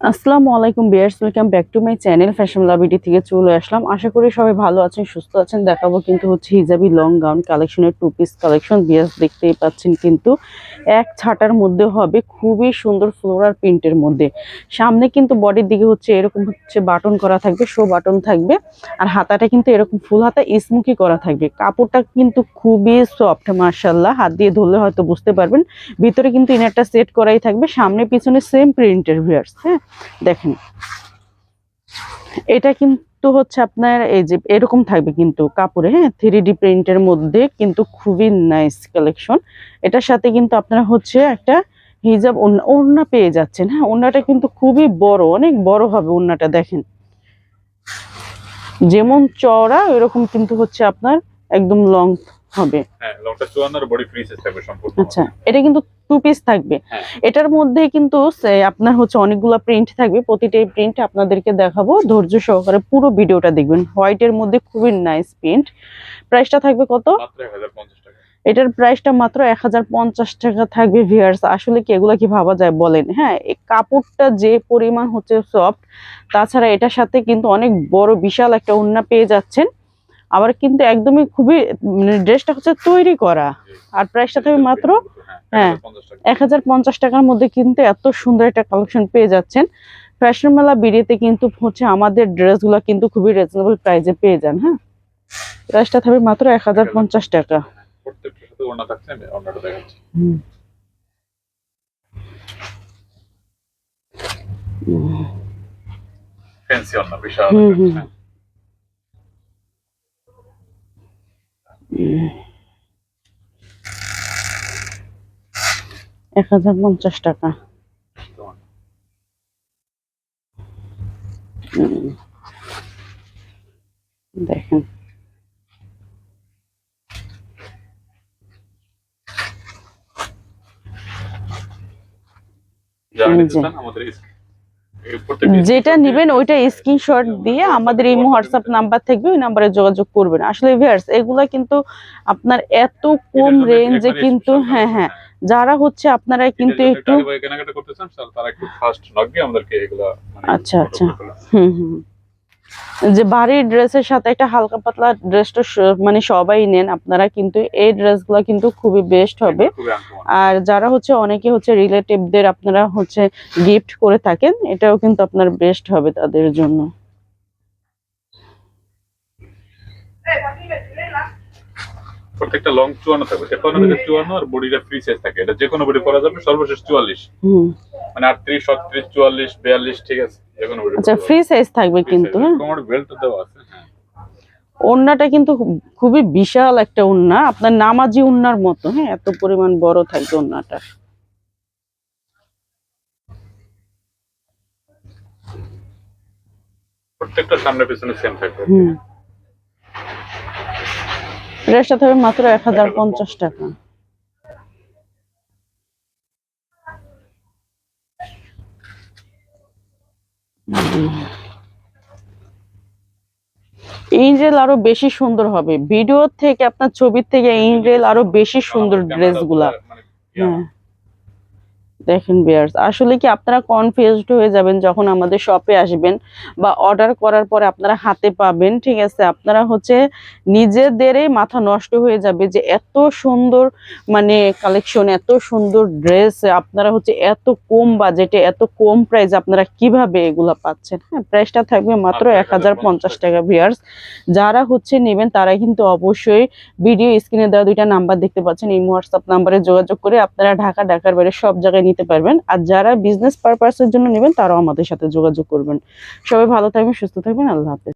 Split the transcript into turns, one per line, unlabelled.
আসসালামু আলাইকুম viewers welcome back to my channel fashion লাভিটি থেকে চলে আসলাম। আশা করি সবাই ভালো আছেন, সুস্থ আছেন। দেখাবো কিন্তু হচ্ছে হিজাবি লং গাউন কালেকশনের টু পিস কালেকশন বিয়ার্স দেখতেই পাচ্ছেন কিন্তু এক ছাটার মধ্যে হবে, খুবই সুন্দর ফ্লোরার প্রিন্টের মধ্যে। সামনে কিন্তু বডির দিকে হচ্ছে এরকম হচ্ছে বাটন করা থাকবে শো বাটন থাকবে, আর হাতাটা কিন্তু এরকম ফুল হাতা স্মুকি করা থাকবে। কাপড়টা কিন্তু খুবই সফট মার্শাল্লাহ হাত দিয়ে ধরলে হয়তো বুঝতে পারবেন। ভিতরে কিন্তু ইনারটা সেট করাই থাকবে, সামনে পিছনে সেম প্রিন্টের ভিয়ার্স হ্যাঁ? দেখেন। এটা কিন্তু হচ্ছে আপনার এই যে এরকম থাকবে কিন্তু কাপড়ে হ্যাঁ? থ্রি ডি প্রিন্টের মধ্যে কিন্তু খুবই নাইস কালেকশন এটার সাথে কিন্তু আপনারা হচ্ছে একটা হিজাব ওড়না- পেয়ে যাচ্ছেন হ্যাঁ? ওড়নাটা কিন্তু খুবই বড় অনেক বড় হবে ওড়নাটা দেখেন। যেমন চওড়া এরকম কিন্তু হচ্ছে আপনার একদম লং হবে।
হ্যাঁ লংটা চুয়ান্ন আর বডি ফ্রি সাইজ থাকবে সম্পূর্ণ।
আচ্ছা এটা কিন্তু টু পিস থাকবে।
হ্যাঁ।
এটার মধ্যে কিন্তু আপনার হচ্ছে অনেকগুলো প্রিন্ট থাকবে। প্রতিটাই প্রিন্ট আপনাদেরকে দেখাবো। ধৈর্য সহকারে পুরো ভিডিওটা দেখবেন। হোয়াইটের মধ্যে খুবই নাইস প্রিন্ট প্রাইসটা থাকবে কত? এটার প্রাইসটা মাত্র এক হাজার পঞ্চাশ টাকা থাকবে ভিয়ার্স আসলে কি এগুলা কি ভাবা যায় বলেন? হ্যাঁ এই কাপড়টা যে পরিমাণ হচ্ছে সফট তাছাড়া এটার সাথে কিন্তু অনেক বড় বিশাল একটা ওড়না পেয়ে যাচ্ছেন। আবার কিন্তু একদমই খুবই মানে ড্রেসটা হচ্ছে তৈরি করা। আর প্রাইসটা থাকবে মাত্র হ্যাঁ। এক হাজার পঞ্চাশ টাকার মধ্যে কিন্তু এত সুন্দর একটা কালেকশন পেয়ে যাচ্ছেন। ফ্যাশন মেলা বিড়িতে কিন্তু হচ্ছে আমাদের ড্রেসগুলো কিন্তু খুবই রিজনেবল প্রাইসে পেয়ে যান হ্যাঁ। প্রাইসটা থাকবে মাত্র এক হাজার পঞ্চাশ টাকা।
প্রত্যেকটার সাথে ওড়না
এক হাজার পঞ্চাশ টাকা। দেখেন।
যারা নিতে চান আমাদের
যেটা নেবেন ওইটা স্ক্রিনশট দিয়ে আমাদের এই হোয়াটসঅ্যাপ নাম্বার থাকবে ওই নাম্বারে যোগাযোগ করবেন। আসলে ভিউয়ার্স এগুলা কিন্তু আপনার এত কম রেঞ্জে কিন্তু হ্যাঁ হ্যাঁ যারা হচ্ছে আপনারা কিন্তু একটু
কেনাকাটা করতে চান তারা একটু ফাস্ট নক দিয়ে আমাদেরকে এগুলা মানে
আচ্ছা, আচ্ছা। হুম হুম। যে ভারী ড্রেসের সাথে একটা হালকা পাতলা ড্রেসটা মানে সবাই নেন আপনারা কিন্তু এই ড্রেসগুলো কিন্তু খুবই বেস্ট হবে। আর যারা হচ্ছে অনেকে হচ্ছে রিলেটিভদের আপনারা হচ্ছে গিফট করে থাকেন এটাও কিন্তু আপনার বেস্ট হবে তাদের জন্য।
প্রত্যেকটা লং চুয়ান্ন থাকবে। তেপান্ন থেকে চুয়ান্ন আর বডিটা ফ্রি সাইজ থাকে। এটা যে কোনো বডি পরা যাবে সর্বশেষ চুয়াল্লিশ। মানে আটত্রিশ ছত্রিশ চুয়াল্লিশ বিয়াল্লিশ ঠিক আছে।
আচ্ছা ফ্রি সাইজ থাকবে কিন্তু হ্যাঁ?
কোমর বেল্ট দেওয়া আছে হ্যাঁ।
কিন্তু খুবই বিশাল একটা ওড়না আপনার নামাজি ওড়নার মতো হ্যাঁ? এত পরিমাণ বড় থাকবে ওড়নাটা।
প্রত্যেকটা সামনে পিছনে সেম থাকবে।
হুম। ড্রেসটা থাকবে মাত্র এক হাজার পঞ্চাশ টাকা। ইনরেল আরও বেশি সুন্দর হবে। ভিডিও থেকে আপনার ছবির থেকে ইনরেল আরও বেশি সুন্দর ড্রেসগুলা। হ্যাঁ। দেখেন বিয়ার্স আসলে কি আপনারা কনফিউজড হয়ে যাবেন যখন আমাদের শপে আসবেন বা অর্ডার করার পরে আপনারা হাতে পাবেন ঠিক আছে? আপনারা হচ্ছে নিজেদেরই মাথা নষ্ট হয়ে যাবে যে এত সুন্দর মানে কালেকশন এত সুন্দর ড্রেস আপনারা হচ্ছে এত কম বাজেটে এত কম প্রাইস আপনারা কীভাবে এগুলা পাচ্ছেন? হ্যাঁ প্রাইসটা থাকবে
মাত্র
এক হাজার পঞ্চাশ টাকা বিয়ার্স যারা হচ্ছে নেবেন তারা কিন্তু অবশ্যই ভিডিও স্ক্রিনে দেওয়া দুইটা নাম্বার দেখতে পাচ্ছেন এই হোয়াটসঅ্যাপ নাম্বারে যোগাযোগ করে আপনারা ঢাকা ঢাকার বাইরে সব জায়গায় নিতে পারবেন। আর যারা বিজনেস পারপাসের জন্য নেবেন, তারাও আমাদের সাথে যোগাযোগ করবেন। সবাই ভালো থাকবেন, সুস্থ থাকবেন। আল্লাহ হাফেজ।